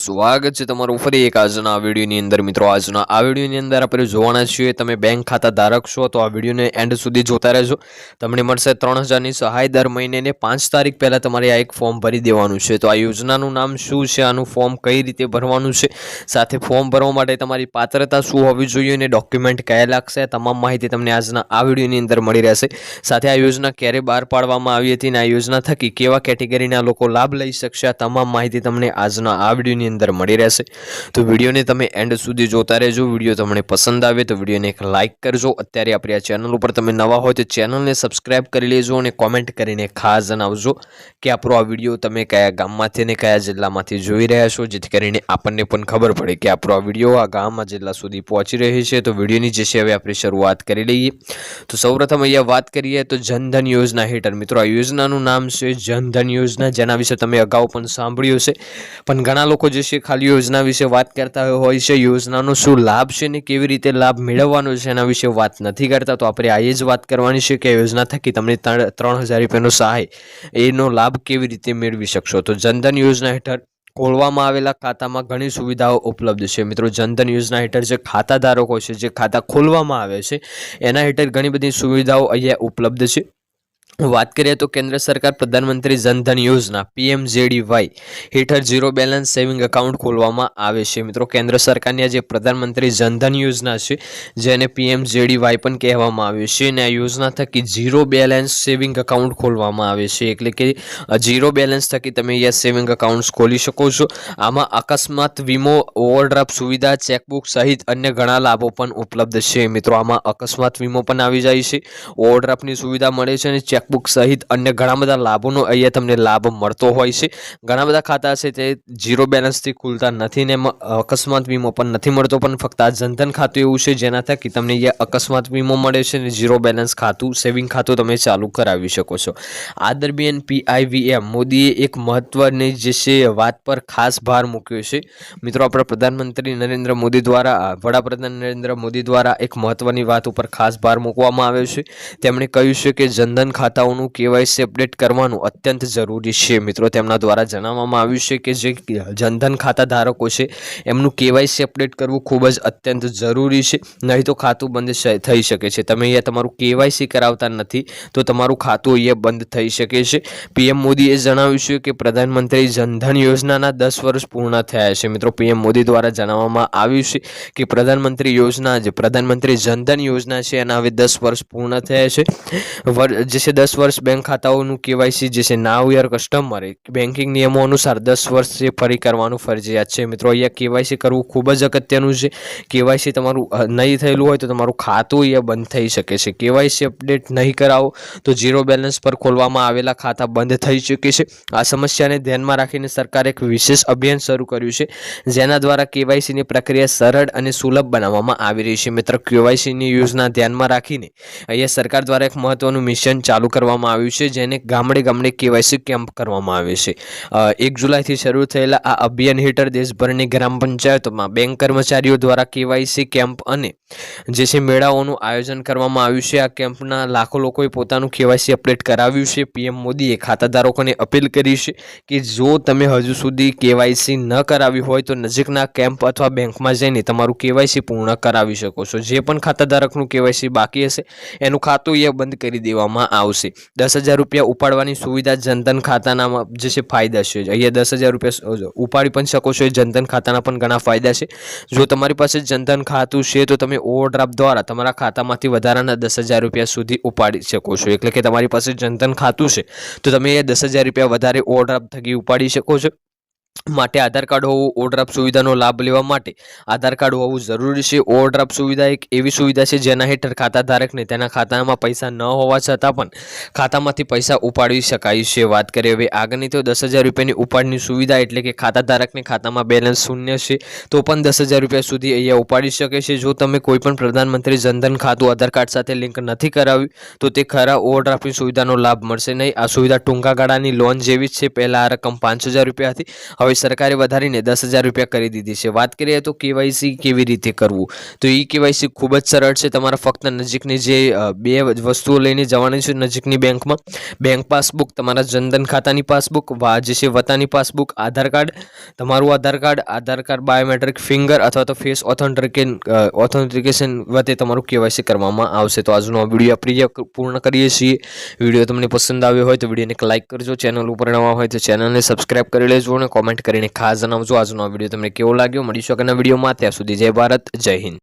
સ્વાગત છે તમારું ફરી એક આજના આ વિડીયોની અંદર. મિત્રો, આજના આ વિડીયોની અંદર આપણે જોવાના છીએ તમે બેંક ખાતા ધારક છો તો આ વિડીયોને એન્ડ સુધી જોતા રહેજો. તમને મળશે ત્રણ હજારની સહાય દર મહિને પાંચ તારીખ પહેલાં તમારે આ એક ફોર્મ ભરી દેવાનું છે. તો આ યોજનાનું નામ શું છે? આનું ફોર્મ કઈ રીતે ભરવાનું છે? સાથે ફોર્મ ભરવા માટે તમારી પાત્રતા શું હોવી જોઈએ અને ડોક્યુમેન્ટ કયા લાગશે? તમામ માહિતી તમને આજના આ વિડીયોની અંદર મળી રહેશે. સાથે આ યોજના ક્યારે બહાર પાડવામાં આવી હતી અને આ યોજના થકી કેવા કેટેગરીના લોકો લાભ લઈ શકશે? આ તમામ માહિતી તમને આજના આ વિડીયોની અંદર મળી રહેશે. તો વિડીયોને તમે એન્ડ સુધી જોતા રહેજો. વીડિયો તમને પસંદ આવે તો વિડીયોને એક લાઇક કરજો. અત્યારે આપણી આ ચેનલ ઉપર તમે નવા હોય તો ચેનલને સબસ્ક્રાઇબ કરી લેજો અને કોમેન્ટ કરીને ખાસ જણાવજો કે આપણો આ વીડિયો તમે કયા ગામમાંથી અને કયા જિલ્લામાંથી જોઈ રહ્યા છો, જેથી કરીને આપણને પણ ખબર પડે કે આપણો આ વીડિયો આ ગામ, આ જિલ્લા સુધી પહોંચી રહી છે. તો વિડીયોની જે છે હવે આપણે શરૂઆત કરી લઈએ. તો સૌપ્રથમ અહીંયા વાત કરીએ તો જનધન યોજના હેઠળ. મિત્રો, આ યોજનાનું નામ છે જનધન યોજના. જેના વિશે તમે અગાઉ પણ સાંભળ્યું છે પણ ઘણા લોકો જે છે ખાલી યોજના વિશે વાત કરતા હોય છે? યોજનાનો શું લાભ છે ને કેવી રીતે લાભ મેળવવાનો છે એના વિશે વાત નથી કરતા? તો આપણે આ જ વાત કરવાની છે કે યોજના થકી તમને ત્રણ હજાર રૂપિયાનો સહાય, એનો લાભ કેવી રીતે મેળવી શકશો? તો જનધન યોજના હેઠળ ખોલવામાં આવેલા ખાતામાં ઘણી સુવિધાઓ ઉપલબ્ધ છે. મિત્રો, જનધન યોજના હેઠળ જે ખાતા ધારકો છે, જે ખાતા ખોલવામાં આવે છે, એના હેઠળ ઘણી બધી સુવિધાઓ અહીંયા ઉપલબ્ધ છે. વાત કરીએ તો કેન્દ્ર સરકાર પ્રધાનમંત્રી જનધન યોજના, પીએમજેડીવાય, હેઠળ ઝીરો બેલેન્સ સેવિંગ એકાઉન્ટ ખોલવામાં આવે છે. મિત્રો, કેન્દ્ર સરકારની આ જે પ્રધાનમંત્રી જનધન યોજના છે, જેને પીએમજેડીવાય પણ કહેવામાં આવે છે અને આ યોજના થકી ઝીરો બેલેન્સ સેવિંગ એકાઉન્ટ ખોલવામાં આવે છે. એટલે કે ઝીરો બેલેન્સ થકી તમે અહીંયા સેવિંગ એકાઉન્ટ્સ ખોલી શકો છો. આમાં અકસ્માત, વીમો, ઓવરડ્રાફ્ટ સુવિધા, ચેકબુક સહિત અન્ય ઘણા લાભો પણ ઉપલબ્ધ છે. મિત્રો, આમાં અકસ્માત, વીમો પણ આવી જાય છે. ઓવરડ્રાફ્ટની સુવિધા મળે છે અને ચેકબુક સહિત અન્ય ઘણા બધા લાભોનો અહીંયા તમને લાભ મળતો હોય છે. ઘણા બધા ખાતા છે તે ઝીરો બેલેન્સથી ખુલતા નથી ને અકસ્માત વીમો પણ નથી મળતો, પણ ફક્ત આ જનધન ખાતું એવું છે જેના થકી તમને અહીંયા અકસ્માત વીમો મળે છે ને ઝીરો બેલેન્સ ખાતું સેવિંગ ખાતું તમે ચાલુ કરાવી શકો છો. આ દરમિયાન પીઆઈવીએમ મોદીએ એક મહત્વની જે છે વાત પર ખાસ ભાર મૂક્યો છે. મિત્રો, આપણા પ્રધાનમંત્રી નરેન્દ્ર મોદી દ્વારા વડાપ્રધાન નરેન્દ્ર મોદી દ્વારા એક મહત્વની વાત ઉપર ખાસ ભાર મૂકવામાં આવ્યો છે. તેમણે કહ્યું છે કે જનધન ખાતાઓનું કેવાયસી અપડેટ કરવાનું અત્યંત જરૂરી છે. મિત્રો, તેમના દ્વારા જણાવવામાં આવ્યું છે કે જે જનધન ખાતા ધારકો છે, એમનું કેવાયસી અપડેટ કરવું ખૂબ જ અત્યંત જરૂરી છે. નહીં તો ખાતું બંધ થઈ શકે છે. તમે અહીંયા તમારું કેવાયસી કરાવતા નથી, તો તમારું ખાતું અહીંયા બંધ થઈ શકે છે. પીએમ મોદીએ જણાવ્યું છે કે પ્રધાનમંત્રી જનધન યોજનાના દસ વર્ષ પૂર્ણ થયા છે. મિત્રો, પીએમ મોદી દ્વારા જણાવવામાં આવ્યું છે કે પ્રધાનમંત્રી યોજના જે પ્રધાનમંત્રી જનધન યોજના છે, એના હવે દસ વર્ષ પૂર્ણ થયા છે. જે છે દસ વર્ષ બેંક ખાતાઓનું કેવાયસી જે છે નાવ યર કસ્ટમરે બેન્કિંગ નિયમો અનુસાર દસ વર્ષ ફરી કરવાનું ફરજિયાત છે. મિત્રો, અહીંયા કેવાયસી કરવું ખૂબ જ અગત્યનું છે. કેવાયસી તમારું નહીં થયેલું હોય તો તમારું ખાતું અહીંયા બંધ થઈ શકે છે. કેવાયસી અપડેટ નહીં કરાવો તો ઝીરો બેલેન્સ પર ખોલવામાં આવેલા ખાતા બંધ થઈ શકે છે. આ સમસ્યાને ધ્યાનમાં રાખીને સરકારે એક વિશેષ અભિયાન શરૂ કર્યું છે, જેના દ્વારા કેવાયસીની પ્રક્રિયા સરળ અને સુલભ બનાવવામાં આવી રહી છે. મિત્ર કેવાયસીની યોજના ધ્યાનમાં રાખીને અહીંયા સરકાર દ્વારા એક મહત્વનું મિશન ચાલુ કરવામાં આવ્યું છે, જેને ગામડે ગામડે કેવાયસી કેમ્પ કરવામાં આવે છે. એક જુલાઈથી શરૂ થયેલા આ અભિયાન હેઠળ દેશભરની ગ્રામ પંચાયતોમાં બેંક કર્મચારીઓ દ્વારા કેવાયસી કેમ્પ અને જે છે મેળાઓનું આયોજન કરવામાં આવ્યું છે. આ કેમ્પના લાખો લોકોએ પોતાનું કેવાયસી અપડેટ કરાવ્યું છે. પીએમ મોદીએ ખાતાધારકોને અપીલ કરી છે કે જો તમે હજુ સુધી કેવાયસી ન કરાવ્યું હોય તો નજીકના કેમ્પ અથવા બેંકમાં જઈને તમારું કેવાયસી પૂર્ણ કરાવી શકો છો. જે પણ ખાતાધારકનું કેવાયસી બાકી હશે, એનું ખાતું એ બંધ કરી દેવામાં આવશે. દસ હજાર રૂપિયા ઉપાડવાની સુવિધા જનધન ખાતાના જે છે ફાયદા છે. અહીંયા દસ હજાર રૂપિયા ઉપાડી પણ શકો છો. એ જનધન ખાતાના પણ ઘણા ફાયદા છે. જો તમારી પાસે જનધન ખાતું છે તો તમે ઓવરડ્રાફ્ટ દ્વારા તમારા ખાતામાંથી વધારાના દસ હજાર રૂપિયા સુધી ઉપાડી શકો છો. એટલે કે તમારી પાસે જનધન ખાતું છે તો તમે એ દસ હજાર રૂપિયા વધારે ઓવરડ્રાફ્ટ થકી ઉપાડી શકો છો. માટે આધાર કાર્ડ હોવું, ઓવરડ્રાફ્ટ સુવિધાનો લાભ લેવા માટે આધાર કાર્ડ હોવું જરૂરી છે. ઓવરડ્રાફ્ટ સુવિધા એક એવી સુવિધા છે જેના હેઠળ ખાતા ધારકને તેના ખાતામાં પૈસા ન હોવા છતાં પણ ખાતામાંથી પૈસા ઉપાડી શકાય છે. વાત કરીએ હવે આગળની તો દસ હજાર રૂપિયાની ઉપાડની સુવિધા એટલે કે ખાતા ધારકને ખાતામાં બેલેન્સ શૂન્ય છે તો પણ દસ હજાર રૂપિયા સુધી અહીંયા ઉપાડી શકે છે. જો તમે કોઈ પણ પ્રધાનમંત્રી જનધન ખાતું આધાર કાર્ડ સાથે લિંક નથી કરાવ્યું તો તે ખરા ઓવરડ્રાફ્ટની સુવિધાનો લાભ મળશે નહીં. આ સુવિધા ટૂંકા ગાળાની લોન જેવી જ છે. પહેલાં આ રકમ પાંચ હજાર રૂપિયા હતી. હવે સરકારે વધારીને દસ હજાર રૂપિયા કરી દીધી છે. વાત કરીએ તો કેવાયસી કેવી રીતે કરવું? તો એ કેવાયસી ખૂબ જ સરળ છે. તમારે ફક્ત નજીકની જે બે વસ્તુઓ લઈને જવાની છે નજીકની બેંકમાં. બેંક પાસબુક, તમારા જનધન ખાતાની પાસબુક જે છે વતાની પાસબુક, આધાર કાર્ડ. તમારું Aadhaar card Aadhaar card, biometric finger અથવા તો ફેસ ઓથેન્ટિકેન ઓથેન્ટિકેશન વતે તમારું કેવાયસી કરવામાં આવશે. તો આજનો વીડિયો આપણે પૂર્ણ કરીએ છીએ. વીડિયો તમને પસંદ આવ્યો હોય તો વિડીયોને એક લાઇક કરજો. ચેનલ ઉપર નવા હોય તો ચેનલને સબસ્ક્રાઇબ કરી લેજો અને કોમેન્ટ કરીને ખાસ જણાવજો. આજનો વીડિયો તમને કેવો લાગ્યો? મળીશું આગળના વિડીયોમાં. ત્યાં સુધી જય ભારત, જય હિન્દ.